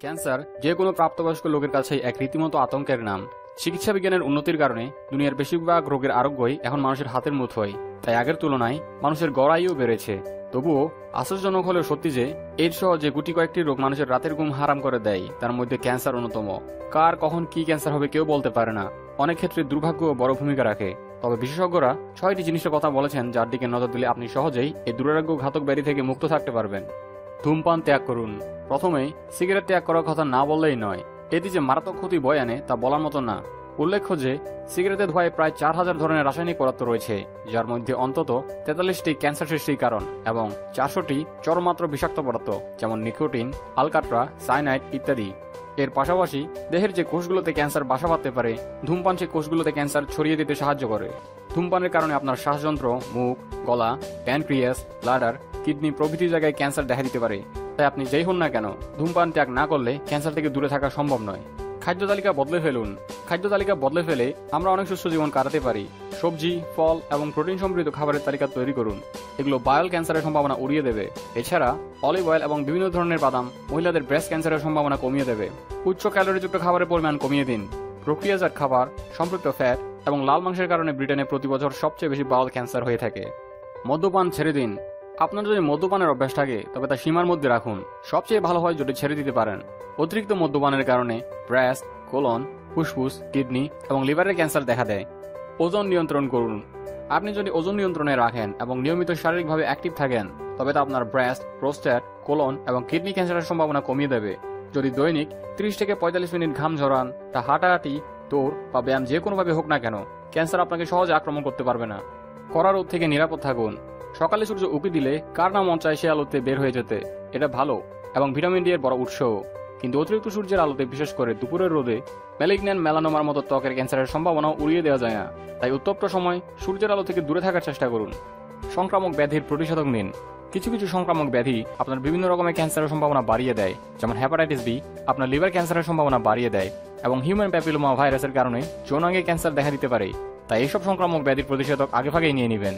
Cancer যে কোনো প্রাপ্তবয়স্ক লোকের কাছেই এক রীতিমতো আতঙ্কের নাম। চিকিৎসা বিজ্ঞানের উন্নতির কারণে দুনিয়ার বেশিরভাগ রোগের আরোগ্যই এখন মানুষের হাতের মুঠোয়। তাই আগের তুলনায় মানুষের গড়াইও বেড়েছে। তবুও আশ্চর্যজনক হলেও সত্যি যে, এর সহ যে গুটি কয়েকটি রোগ মানুষের রাতের ঘুম হারাম করে দেয়, তার মধ্যে ক্যান্সার অন্যতম। কার কখন কি ক্যান্সার হবে কেউ বলতে পারে না। অনেক ক্ষেত্রে দুর্ভাগ্য বড় ভূমিকা রাখে। তবে বিশেষজ্ঞরা ছয়টি জিনিসের কথা বলেছেন যার দিকে নজর দিলে আপনি সহজেই এই দুরারোগ্য ঘাতক ব্যাধি থেকে মুক্ত থাকতে পারবেন। ধূমপান ত্যাগ করুন। প্রথমেই সিগারেট ত্যাগ করার কথা না বললেই নয়। এটি যে মারাত্মক ক্ষতি বয়ে আনে তা বলার মতো না। উল্লেখ্য যে সিগারেটের ধোঁয়ায় প্রায় চার হাজার ধরনের রাসায়নিক পদার্থ রয়েছে, যার মধ্যে অন্তত তেতাল্লিশটি ক্যান্সার সৃষ্টির কারণ এবং চারশোটি চরমাত্র বিষাক্ত পদার্থ, যেমন নিকোটিন, আলকাট্রা সাইনাইড ইত্যাদি। এর পাশাপাশি দেহের যে কোষগুলোতে ক্যান্সার বাসা বাঁধতে পারে ধূমপান সেই কোষগুলোতে ক্যান্সার ছড়িয়ে দিতে সাহায্য করে। ধূমপানের কারণে আপনার শ্বাসযন্ত্র, মুখ, গলা, প্যানক্রিয়াস, ব্লাডার, কিডনি প্রভৃতি জায়গায় ক্যান্সার দেখা দিতে পারে। তাই আপনি যেই হন না কেন, ধূমপান ত্যাগ না করলে ক্যান্সার থেকে দূরে থাকা সম্ভব নয়। খাদ্য তালিকা বদলে ফেলুন। খাদ্য তালিকা বদলে ফেলে আমরা অনেক সুস্থ জীবন কাটাতে পারি। সবজি, ফল এবং প্রোটিন সমৃদ্ধ খাবারের তালিকা তৈরি করুন। এগুলো বায়োল ক্যান্সারের সম্ভাবনা উড়িয়ে দেবে। এছাড়া অলিভ অয়েল এবং বিভিন্ন ধরনের বাদাম মহিলাদের ব্রেস্ট ক্যান্সারের সম্ভাবনা কমিয়ে দেবে। উচ্চ ক্যালোরিযুক্ত খাবারের পরিমাণ কমিয়ে দিন। প্রক্রিয়াজাত খাবার, সম্পৃক্ত ফ্যাট এবং লাল মাংসের কারণে ব্রিটেনে প্রতি বছর সবচেয়ে বেশি বাউল ক্যান্সার হয়ে থাকে। মদ্যপান ছেড়ে দিন। আপনার যদি মদ্যপানের অভ্যাস থাকে, তবে তা সীমার মধ্যে রাখুন। সবচেয়ে ভালো হয় যদি ছেড়ে দিতে পারেন। অতিরিক্ত মদ্যপানের কারণে ব্রেস্ট কোলন, ফুসফুস, কিডনি এবং লিভারের ক্যান্সার দেখা দেয়। ওজন নিয়ন্ত্রণ করুন। আপনি যদি ওজন নিয়ন্ত্রণে রাখেন এবং নিয়মিত শারীরিকভাবে অ্যাক্টিভ থাকেন, তবে তা আপনার ব্রেস্ট প্রোস্টেট, কোলন এবং কিডনি ক্যান্সারের সম্ভাবনা কমিয়ে দেবে। যদি দৈনিক ত্রিশ থেকে পঁয়তাল্লিশ মিনিট ঘাম ঝরান, তা হাঁটাহাঁটি, দৌড় বা ব্যায়াম যে কোনোভাবে হোক না কেন, ক্যান্সার আপনাকে সহজে আক্রমণ করতে পারবে না। কড়া রোদ থেকে নিরাপদ থাকুন। সকালে সূর্য উকি দিলে কার না মন চায় সে আলোতে বের হয়ে যেতে? এটা ভালো এবং ভিটামিন ডি এর বড় উৎস। কিন্তু অতিরিক্ত সূর্যের আলোতে বিশেষ করে দুপুরের রোদে ম্যালিগন্যান মেলানোমার মতো ত্বকের ক্যান্সারের সম্ভাবনা উড়িয়ে দেওয়া যায় না। তাই উত্তপ্ত সময় সূর্যের আলো থেকে দূরে থাকার চেষ্টা করুন। সংক্রামক ব্যাধির প্রতিষেধক নিন। কিছু কিছু সংক্রামক ব্যাধি আপনার বিভিন্ন রকমের ক্যান্সারের সম্ভাবনা বাড়িয়ে দেয়। যেমন হ্যাপাটাইটিস বি আপনার লিভার ক্যান্সারের সম্ভাবনা বাড়িয়ে দেয় এবং হিউম্যান প্যাপিলোমা ভাইরাসের কারণে যৌনাঙ্গে ক্যান্সার দেখা দিতে পারে। তাই এইসব সংক্রামক ব্যাধির প্রতিষেধক আগে ভাগেই নিয়ে নেবেন।